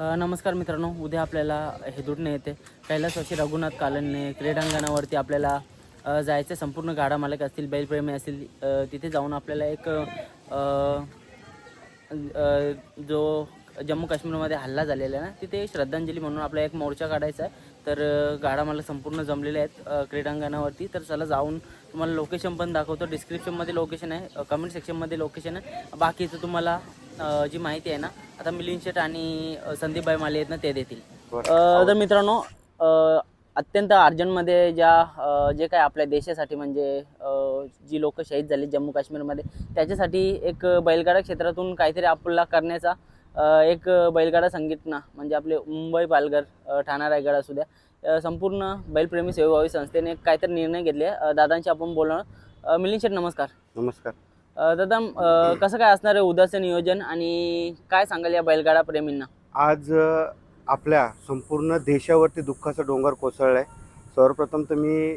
नमस्कार मित्रांनो उद्या आपल्याला हेदुटणे येते. कैलासवासी रघुनाथ कालनने क्रीडांगणावरती आपल्याला जायचं संपूर्ण गाडा मालक असतील बैलप्रेमी असतील तिथे जाऊन आपल्याला एक जो जम्मू काश्मीरमध्ये हल्ला झालेला आहे ना तिथे श्रद्धांजली म्हणून आपला एक मोर्चा काढायचा आहे. तर गाडा मला संपूर्ण जमलेले आहेत क्रीडांगणावरती. तर चला जाऊन तुम्हाला लोकेशन पण दाखवतो. डिस्क्रिप्शनमध्ये लोकेशन आहे कमेंट सेक्शनमध्ये लोकेशन आहे. बाकीचं तुम्हाला जी माहिती आहे ना आता मिलिंद शेट आणि अ, संदीपभाई माले आहेत ना ते देतील. तर मित्रांनो अत्यंत अर्जंटमध्ये ज्या जे काय आपल्या देशासाठी म्हणजे जी लोक शहीद झाली जम्मू काश्मीरमध्ये त्याच्यासाठी एक बैलगाडा क्षेत्रातून काहीतरी आपला करण्याचा एक बैलगाडा संघटना म्हणजे आपले मुंबई पालघर ठाणा रायगड असू द्या. संपूर्ण बैलप्रेमी सेवाभावी संस्थेने काहीतरी निर्णय घेतले. दादांशी आपण बोलणार मिलिंद शेट नमस्कार. नमस्कार. दादा कसं काय असणार आहे उद्याचं नियोजन आणि काय सांगाल या बैलगाडा प्रेमींना? आज आपल्या संपूर्ण देशावरती दुःखाचा डोंगर कोसळला आहे सर्वप्रथम तर मी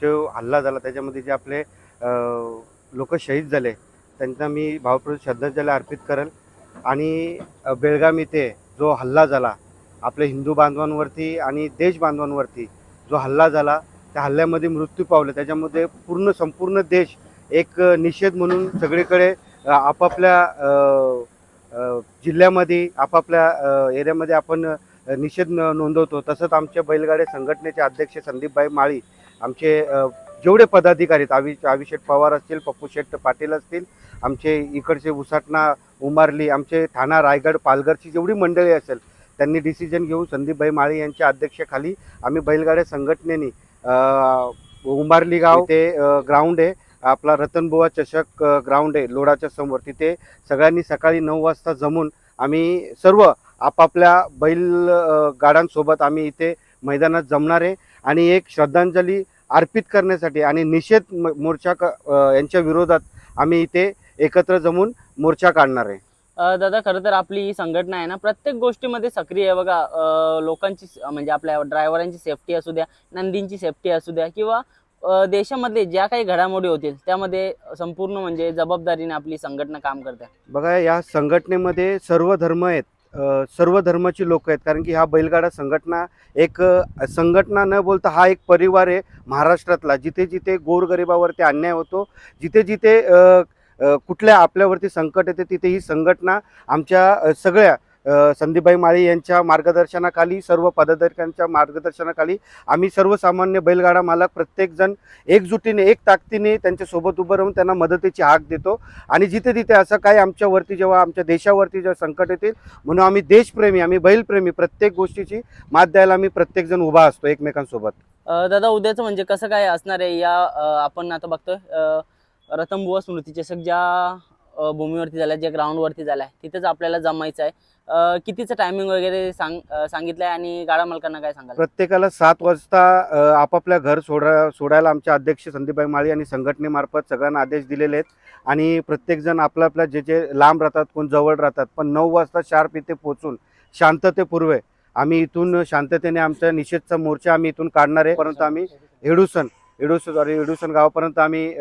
जो हल्ला झाला त्याच्यामध्ये जे आपले लोक शहीद झाले त्यांना मी भावपूर्ण श्रद्धांजली अर्पित करेल. आणि बेळगाम इथे जो हल्ला झाला आपल्या हिंदू बांधवांवरती आणि देश बांधवांवरती जो हल्ला झाला त्या हल्ल्यामध्ये मृत्यू पावले. त्याच्यामध्ये पूर्ण संपूर्ण देश एक निषेध म्हणून सगळीकडे आपापल्या जिल्ह्यामध्ये आपापल्या एरियामध्ये आपण निषेध न- नोंदवतो. तसंच आमच्या बैलगाड्या संघटनेचे अध्यक्ष संदीपभाई माळी आमचे जेवढे पदाधिकारी आहेत आवी आविशेठ पवार असतील पप्पू शेठ पाटील असतील आमचे इकडचे उसाटणा उमारली आमचे ठाणा रायगड पालघरची जेवढी मंडळी असेल त्यांनी डिसिजन घेऊन संदीपभाई माळी यांच्या अध्यक्षेखाली आम्ही बैलगाड्या संघटनेने उंबारली उमारली गाव ते ग्राउंड आहे आपला रतनबुवा चषक ग्राउंड आहे लोडाच्या समोर. तिथे सगळ्यांनी सकाळी नऊ वाजता जमून आम्ही सर्व आपापल्या बैल गाड्यांसोबत आम्ही इथे मैदानात जमणार आहे. आणि एक श्रद्धांजली अर्पित करण्यासाठी आणि निषेध मोर्चा यांच्या विरोधात आम्ही इथे एकत्र जमून मोर्चा काढणार आहे. दादा खरं तर आपली ही संघटना आहे ना प्रत्येक गोष्टीमध्ये सक्रिय आहे. बघा लोकांची म्हणजे आपल्या ड्रायव्हरांची सेफ्टी असू द्या नंदींची सेफ्टी असू द्या किंवा देशामध्ये ज्या काही घडामोडी होतील त्यामध्ये संपूर्ण म्हणजे जबाबदारीने आपली संघटना काम करते. बघा या संघटनेमध्ये सर्व धर्म आहेत. सर्व धर्माची लोक आहेत. कारण की हा बैलगाडा संघटना एक संघटना न बोलता हा एक परिवार आहे महाराष्ट्रातला. जिथे जिथे गोरगरिबावरती अन्याय होतो जिथे जिथे कुठल्या आपल्यावरती संकट येते तिथे ही संघटना आमच्या सगळ्या संदीपभाई माळी यांच्या मार्गदर्शनाखाली सर्व पदाधिकाऱ्यांच्या मार्गदर्शनाखाली आम्ही सर्वसामान्य बैलगाडा मालक प्रत्येकजण एकजुटीने एक ताकदीने त्यांच्यासोबत उभं राहून त्यांना मदतीची हाक देतो. आणि जिथे तिथे असं काही आमच्यावरती जेव्हा आमच्या देशावरती जेव्हा संकट येतील म्हणून आम्ही देशप्रेमी आम्ही बैलप्रेमी प्रत्येक गोष्टीची मात द्यायला आम्ही प्रत्येकजण उभा असतो एकमेकांसोबत. दादा उद्याचं म्हणजे कसं काय असणार आहे? या आपण आता बघतोय रतनबुवा स्मृती चषक ज्या भूमीवरती झाल्या ज्या ग्राउंडवरती झाल्या तिथेच आपल्याला जमायचं आहे. कितीचं टायमिंग वगैरे सांग सांगितलं आहे आणि गाडा मालकांना काय सांगाल? प्रत्येकाला सात वाजता आपापल्या घर सोडा सोडायला आमचे अध्यक्ष संदीपबाई माळी आणि संघटनेमार्फत सगळ्यांना आदेश दिलेले आहेत. आणि प्रत्येकजण आपल्या आपल्या जे जे लांब राहतात कोण जवळ राहतात. पण नऊ वाजता शार्प इथे पोहोचून शांततेपूर्वे आम्ही इथून शांततेने आमचा निषेधचा मोर्चा आम्ही इथून काढणार आहे. परंतु आम्ही एडुसन एडुसन सॉरी एडुसन गावापर्यंत आम्ही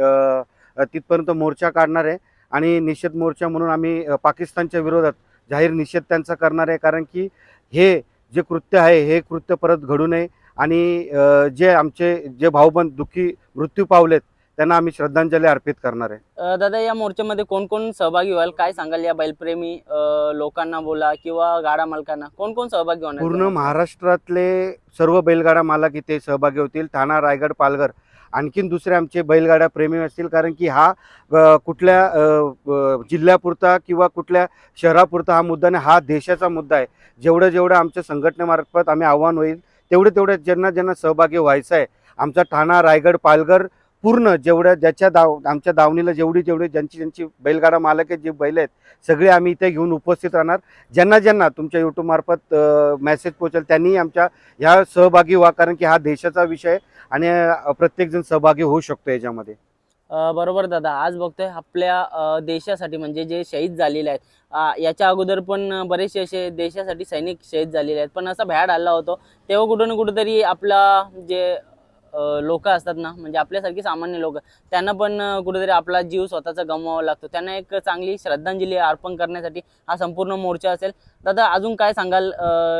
तिथपर्यंत मोर्चा काढणार आहे. आणि निषेध मोर्चा म्हणून आम्ही पाकिस्तानच्या विरोधात जाहीर निषेध त्यांचा करणार आहे. कारण की हे जे कृत्य आहे हे कृत्य परत घडू नये. आणि जे आमचे जे भाऊबंद दुःखी मृत्यू पावलेत त्यांना आम्ही श्रद्धांजली अर्पित करणार आहे. दादा या मोर्चामध्ये कोण कोण सहभागी व्हाल? काय सांगाल या बैलप्रेमी लोकांना बोला किंवा गाडा मालकांना? कोण कोण सहभागी होणार? पूर्ण महाराष्ट्रातले सर्व बैलगाडा मालक इथे सहभागी होतील. ठाणा रायगड पालघर. आणखीन दुसरे आमचे बैलगाड्या प्रेमी असतील कारण की हा कुठल्या जिल्ह्यापुरता किंवा कुठल्या शहरापुरता हा मुद्दा नाही हा देशाचा मुद्दा आहे. जेवढं जेवढं आमच्या संघटनेमार्फत आम्ही आव्हान होईल तेवढे तेवढे ज्यांना ज्यांना सहभागी व्हायचं आहे. आमचा ठाणा रायगड पालघर पूर्ण जेवढ्या ज्याच्या दाव आमच्या दावणीला जेवढी जेवढी ज्यांची ज्यांची बैलगाडा मालक आहेत जे बैल आहेत सगळे आम्ही इथे घेऊन उपस्थित राहणार. ज्यांना ज्यांना तुमच्या यूट्यूबमार्फत मेसेज पोहोचेल त्यांनी आमच्या ह्या सहभागी व्हा कारण की हा देशाचा विषय आणि प्रत्येकजण सहभागी होऊ शकतो याच्यामध्ये. बरोबर दादा. आज बघतोय आपल्या देशासाठी म्हणजे जे शहीद झालेले आहेत याच्या अगोदर पण बरेचसे असे देशासाठी सैनिक शहीद झालेले आहेत. पण असा भ्याड आला होतो तेव्हा कुठं ना कुठंतरी आपला जे लोक असतात ना म्हणजे आपल्यासारखी सामान्य लोक त्यांना पण कुठेतरी आपला जीव स्वतःचा गमवावा लागतो. त्यांना एक चांगली श्रद्धांजली अर्पण करण्यासाठी हा संपूर्ण मोर्चा असेल. दादा अजून काय सांगाल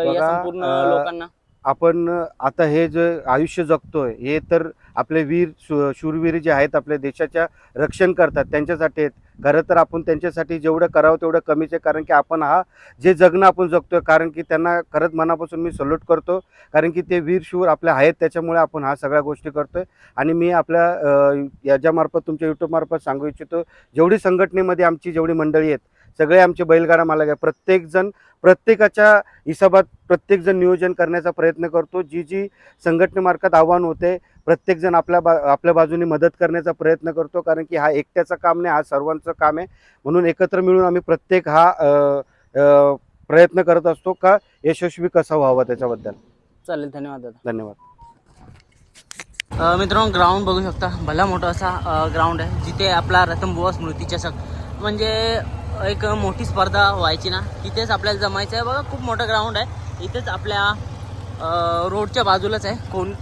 या संपूर्ण लोकांना? आपण आता हे जे आयुष्य जगतोय हे तर आपले वीर शू- शूरवीर जे आहेत आपल्या देशाच्या रक्षण करतात त्यांच्यासाठी आहेत. खरं तर आपण त्यांच्यासाठी जेवढं करावं तेवढं कमीच आहे कारण की आपण हा जे जगणं आपण जगतोय कारण की त्यांना खरंच मनापासून मी सल्यूट करतो कारण की ते वीर शूर आपले आहेत त्याच्यामुळे आपण हा सगळ्या गोष्टी करतोय. आणि मी आपल्या याच्यामार्फत तुमच्या यूट्यूबमार्फत सांगू इच्छितो जेवढी संघटनेमध्ये आमची जेवढी मंडळी आहेत सगळे आमचे बैलगाडा मालक आहे प्रत्येकजण प्रत्येकाच्या हिशोबात प्रत्येकजण नियोजन करण्याचा प्रयत्न करतो. जी जी संघटनेमार्फत आव्हान होते प्रत्येकजण आपल्या बा आपल्या बाजूने मदत करण्याचा प्रयत्न करतो कारण की हा एकट्याचं काम नाही हा सर्वांचं काम आहे. म्हणून एकत्र मिळून आम्ही प्रत्येक हा प्रयत्न करत असतो का यशस्वी कसा व्हावा त्याच्याबद्दल. चालेल धन्यवाद दादा. धन्यवाद. मित्रांनो ग्राउंड बघू शकता. भला मोठा असा ग्राउंड आहे जिथे आपला रतनबुवा स्मृती चषक म्हणजे एक मोठी स्पर्धा व्हायची ना तिथेच आपल्याला जमायचं आहे. बघा खूप मोठं ग्राउंड आहे. इथेच आपल्या रोडच्या बाजूलाच आहे. कोण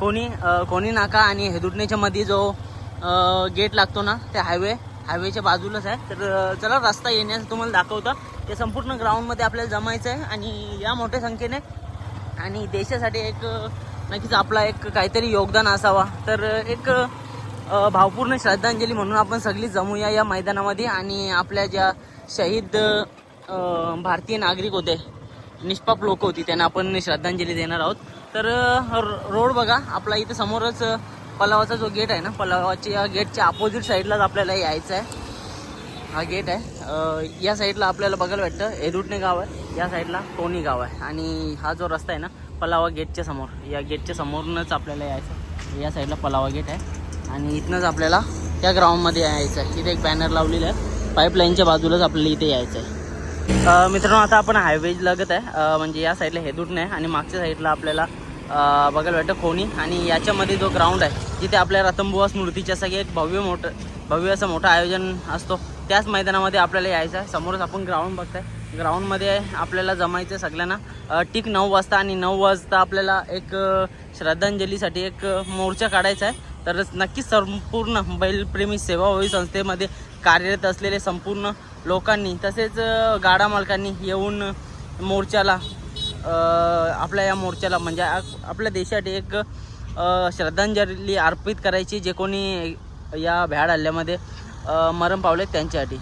कोणी कोणी नाका आणि हेदुटणेच्या मध्ये जो गेट लागतो ना ते हायवे हायवेच्या बाजूलाच आहे. तर चला रस्ता येण्याचं तुम्हाला दाखवतं. ते संपूर्ण ग्राउंडमध्ये आपल्याला जमायचं आहे आणि या मोठ्या संख्येने आणि देशासाठी एक नक्कीच आपला एक काहीतरी योगदान असावा. तर एक भावपूर्ण श्रद्धांजली म्हणून आपण सगळी जमूया या मैदानामध्ये आणि आपल्या ज्या शहीद भारतीय नागरिक होते निष्पाप लोक होती त्यांना आपण श्रद्धांजली देणार आहोत. तर रोड बघा आपला इथं समोरच पलावाचा जो गेट आहे ना पलावाच्या गेटच्या अपोजिट साईडलाच आपल्याला यायचं आहे हा गेट आहे. या साईडला आपल्याला बघायला वाटतं एदुटणे गाव आहे. या साईडला टोनी गाव आहे. आणि हा जो रस्ता आहे ना पलावा गेटच्या समोर या गेटच्या समोरूनच आपल्याला यायचं या साईडला पलावा गेट आहे. आणि इथनंच आपल्याला त्या ग्राउंडमध्ये यायचं आहे. इथे एक बॅनर लावलेला आहे. पाईपलाईनच्या बाजूलाच आपल्याला इथे यायचं आहे. मित्रांनो आता आपण हायवे लगत आहे. म्हणजे या साईडला हेदुटणे आहे आणि मागच्या साईडला आपल्याला बघायला वाटतं कोणी आणि याच्यामध्ये जो ग्राउंड आहे जिथे आपल्या रतंबुवा स्मृतीच्या सगळे एक भव्य मोठं भव्य असं मोठं आयोजन असतो त्याच मैदानामध्ये आपल्याला यायचं आहे. समोरच आपण ग्राउंड बघताय. ग्राउंडमध्ये आपल्याला जमायचं आहे सगळ्यांना ठीक नऊ वाजता आणि नऊ वाजता आपल्याला एक श्रद्धांजलीसाठी एक मोर्चा काढायचा आहे तर नक्कीच संपूर्ण बैलप्रेमी सेवाभावी संस्थेमध्ये कार्यरत असलेले संपूर्ण लोकांनी तसेच गाडा मालकांनी येऊन मोर्चाला आपल्या या मोर्चाला म्हणजे आपल्या देशासाठी एक श्रद्धांजली अर्पित करायची जे कोणी या भ्याड हल्ल्यामध्ये मरण पावले त्यांच्यासाठी.